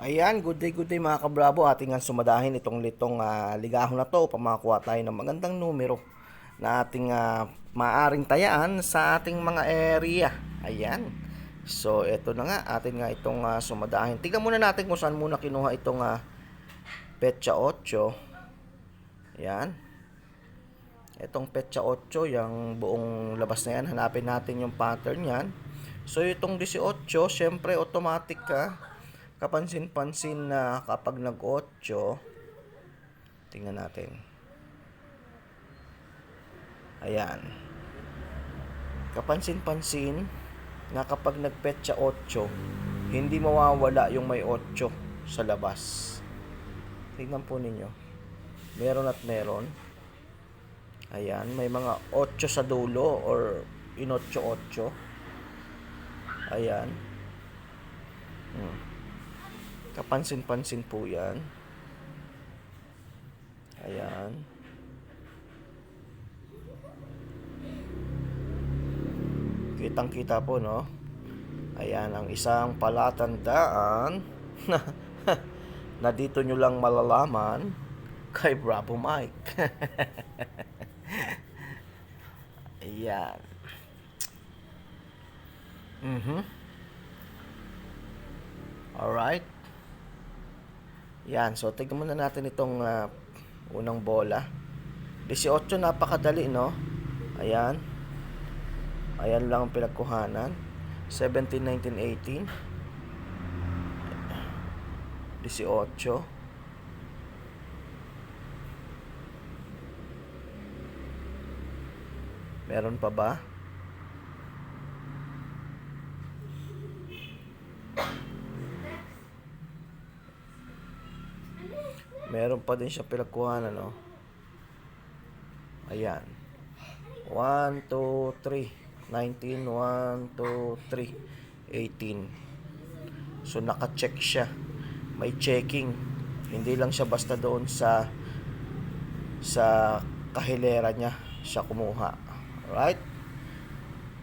Ayan, good day, good day mga kabravo. Ating nga sumadahin itong litong ah, ligahon na to upang makakuha tayo ng magandang numero na ating ah, maaring tayaan sa ating mga area. Ayan. So, eto na nga, atin nga itong ah, sumadahin. Tignan muna natin kung saan muna kinuha itong uh, Petsa 8. Ayan. Itong Petsa 8, yung buong labas na yan, hanapin natin yung pattern yan. So, itong 18, syempre automatic ka kapansin-pansin na kapag nag-8, tingnan natin. Ayan. Kapansin-pansin na kapag nagpetsa 8, hindi mawawala yung may 8 sa labas. Tingnan po ninyo. Meron at meron. Ayan, may mga 8 sa dulo or in 8-8. Ayan. Hmm. Kapansin-pansin po yan. Ayan. Kitang-kita po, no? Ayan, ang isang palatandaan na, na dito nyo lang malalaman kay Bravo Mike. Ayan. Mhm. Alright. Yan, so tignan muna natin itong ah, unang bola. 18, napakadali, no? Ayan. Ayan lang ang pinagkuhanan. 17, 19, 18. 18. Meron pa ba? Meron pa din siya pinagkuhanan, no? Ayan. 1, 2, 3. 19, 1, 2, 3. 18. So, naka-check siya. May checking. Hindi lang siya basta doon sa sa kahilera niya siya kumuha. Alright?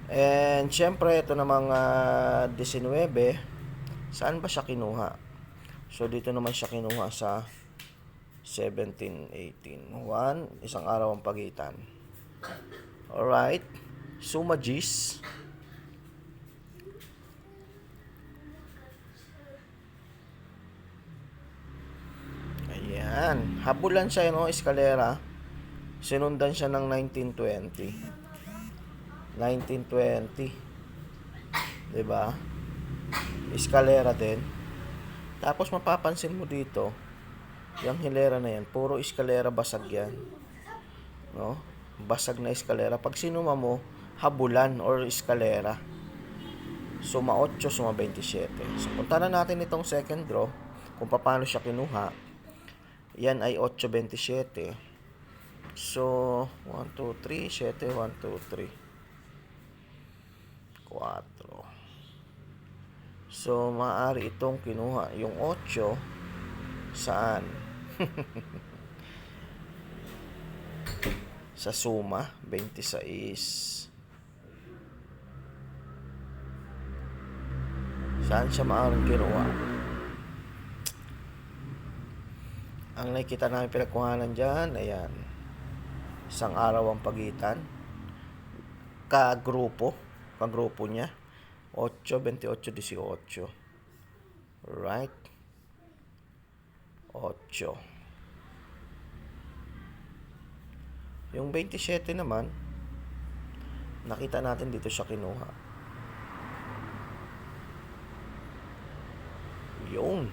And, syempre, ito namang uh, 19. Saan ba siya kinuha? So, dito naman siya kinuha sa 17, 18. 1, isang araw ang pagitan. Alright. Suma G's. Ayan. Habulan siya, no? Eskalera. Sinundan siya ng 1920. 1920. 'Di ba? Eskalera din. Tapos mapapansin mo dito, yung hilera na yan, puro eskalera basag yan. No? Basag na eskalera. Pag sinuma mo, habulan or eskalera. Suma 8, suma 27. So, punta na natin itong second draw, kung paano siya kinuha. Yan ay 8.27. So, 1, 2, 3, 7, 1, 2, 3. 4. So, maaari itong kinuha. Yung 8, saan? sa suma, 26. Saan siya maaaring kinuha? Ang nakikita namin pinagkuhanan dyan, ayan. Isang araw ang pagitan. Kagrupo. Kagrupo niya. 8, 28, 18. Right? 8. Yung 27 naman, nakita natin dito siya kinuha. Yun.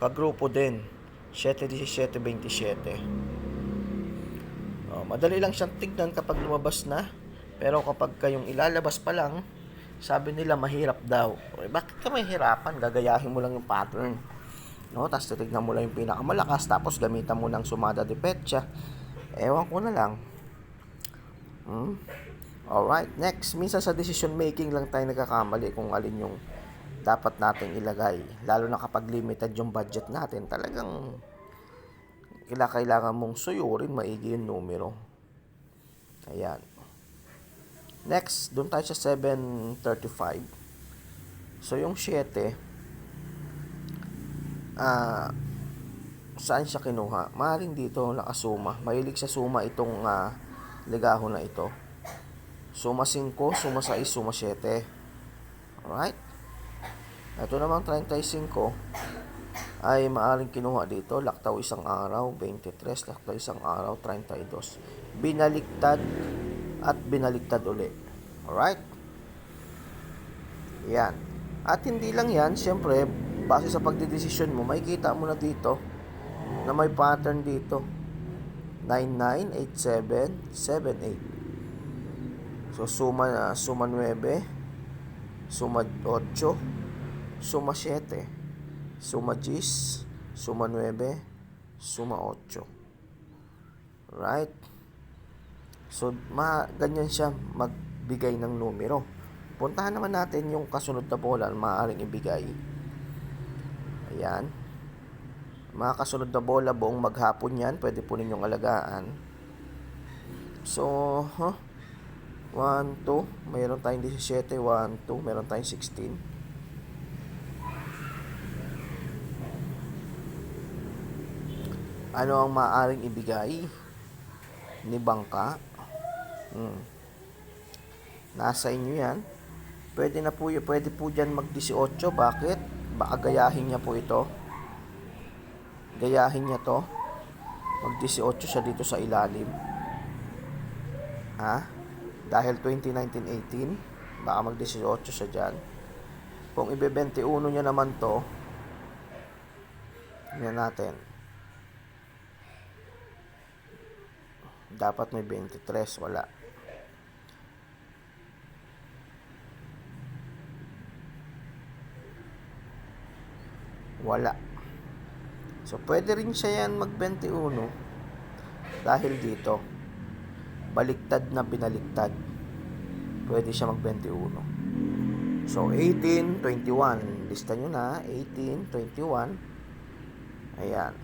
Kagrupo din. 7, 17, 27. Oh, madali lang siyang tignan kapag lumabas na. Pero kapag kayong ilalabas pa lang, sabi nila mahirap daw. Eh, bakit ka mahirapan? Gagayahin mo lang yung pattern. No? Tapos titignan mo lang yung pinakamalakas. Tapos gamitan mo ng sumada de pecha. Ewan ko na lang. Hmm? Alright, next. Minsan sa decision making lang tayo nagkakamali kung alin yung dapat nating ilagay. Lalo na kapag limited yung budget natin, talagang kailangan mong suyurin maigi yung numero. Ayan. Next, doon tayo sa 735. So, yung 7, ah, saan siya kinuha? Maaaring dito, nakasuma. Mahilig sa suma itong ah, ligaho na ito. Suma 5, suma 6, suma 7. Alright? Ito namang 35 ay maaring kinuha dito. Laktaw isang araw, 23. Laktaw isang araw, 32. Binaliktad at binaliktad uli. Alright? Yan. At hindi lang yan, syempre, base sa pagdidesisyon mo, makikita mo na dito na may pattern dito. 998778. So suma na suma 9, suma 8, suma 7, suma 10, suma 9, suma 8. Right? So ma ganyan siya magbigay ng numero. Puntahan naman natin yung kasunod na bola na maaaring ibigay. Ayan. Mga kasunod na bola buong maghapon yan. Pwede po ninyong alagaan. So, huh? 1, 2. Mayroon tayong 17. 1, 2. Mayroon tayong 16. Ano ang maaaring ibigay ni Bangka? Hmm. Nasa inyo yan. Pwede na po, pwede po dyan mag-18. Bakit? Baka gayahin niya po ito. Gayahin niya to. Mag-18 siya dito sa ilalim. Ha? Dahil 2019-18, baka mag-18 siya dyan. Kung ibe-21 niya naman to, yan natin. Dapat may 23, wala. Wala. So, pwede rin siya yan mag-21 dahil dito. Baliktad na binaliktad. Pwede siya mag-21. So, 18, 21. Lista nyo na. 18, 21. Ayan.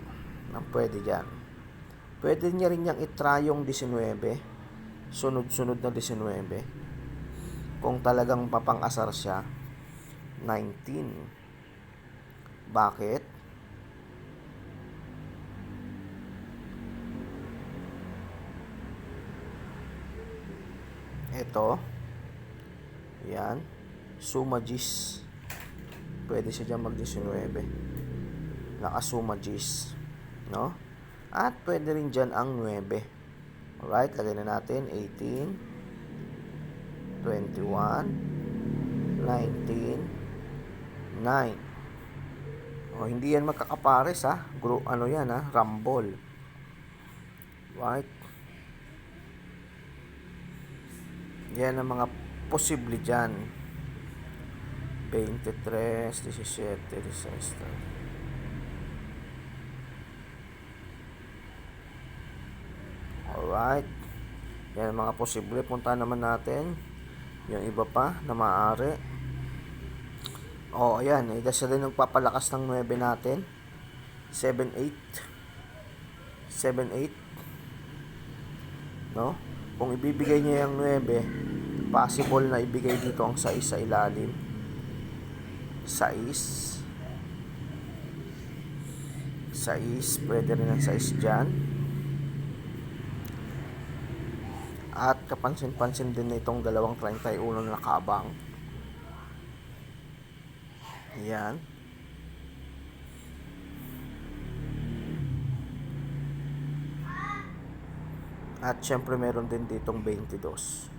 Ang pwede dyan. Pwede niya rin niyang itry yung 19. Sunod-sunod na 19. Kung talagang papang-asar siya, 19. Bakit? Ito. Yan. Suma G's. Pwede siya dyan mag-19. Nakasuma G's. No? At pwede rin dyan ang 9. Alright, lagay na natin 18, 21, 19, 9. O, hindi yan magkakapares ha. Group, ano yan ha? Rumble. Right? Yan ang mga posible dyan. 23, 17, 16. Alright. Yan ang mga posible. Punta naman natin. Yung iba pa na maaari. Oh, ayan. Eh, kasi rin nagpapalakas ng 9 natin. 7, 8. 7, 8. No? Kung ibibigay niya yung 9, possible na ibigay dito ang 6 sa ilalim. 6. 6. Pwede rin ang 6 dyan. At kapansin-pansin din itong dalawang 31 na nakabang. Yan. At syempre meron din ditong 22.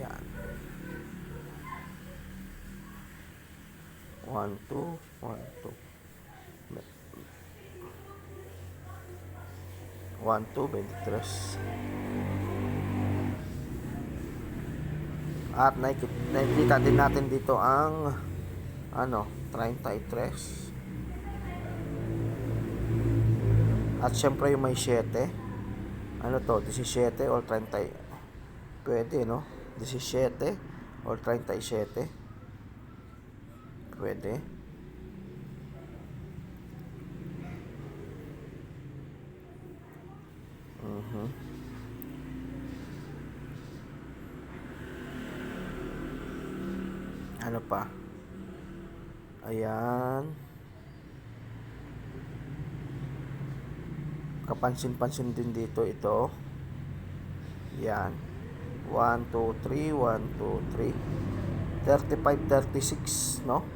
Yan. 1, 2, 1, 2. 1, 2, 23. At nakikita, din natin dito ang ano, 33. At syempre yung may 7. Ano to, 17 or 30. Pwede, no? 17 or 37. Pwede. Mhm. Ano pa? Ayan. Kapansin-pansin din dito ito. Yan. 1, 2, 3, 1, 2, 3. 35, 36, no?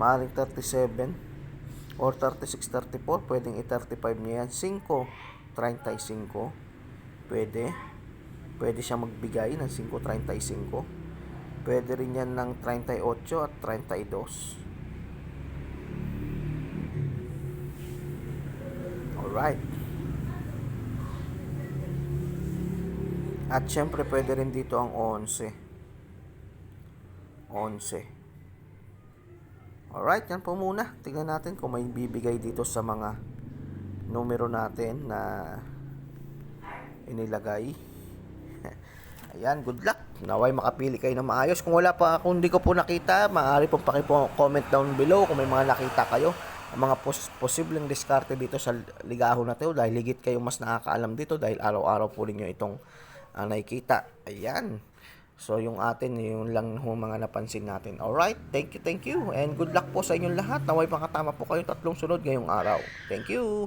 Maaring 37 or 36, 34. Pwedeng i-35 niya yan. 5, 35. Pwede. Pwede siya magbigay ng 5, 35. Pwede rin yan ng 38 at 32. Alright. At syempre pwede rin dito ang 11. 11. Alright, yan po muna. Tingnan natin kung may bibigay dito sa mga numero natin na inilagay. Ayan, good luck. Naway makapili kayo na maayos. Kung wala pa, kung hindi ko po nakita, maaari pong paki-comment down below kung may mga nakita kayo. Ang mga pos- posibleng diskarte dito sa ligaho na to dahil higit kayo mas nakakaalam dito dahil araw-araw po ninyo itong ah, nakikita. Ayan. So, yung atin, yung lang mga napansin natin. Alright, thank you, thank you. And good luck po sa inyong lahat. Naway makatama po kayong tatlong sunod ngayong araw. Thank you.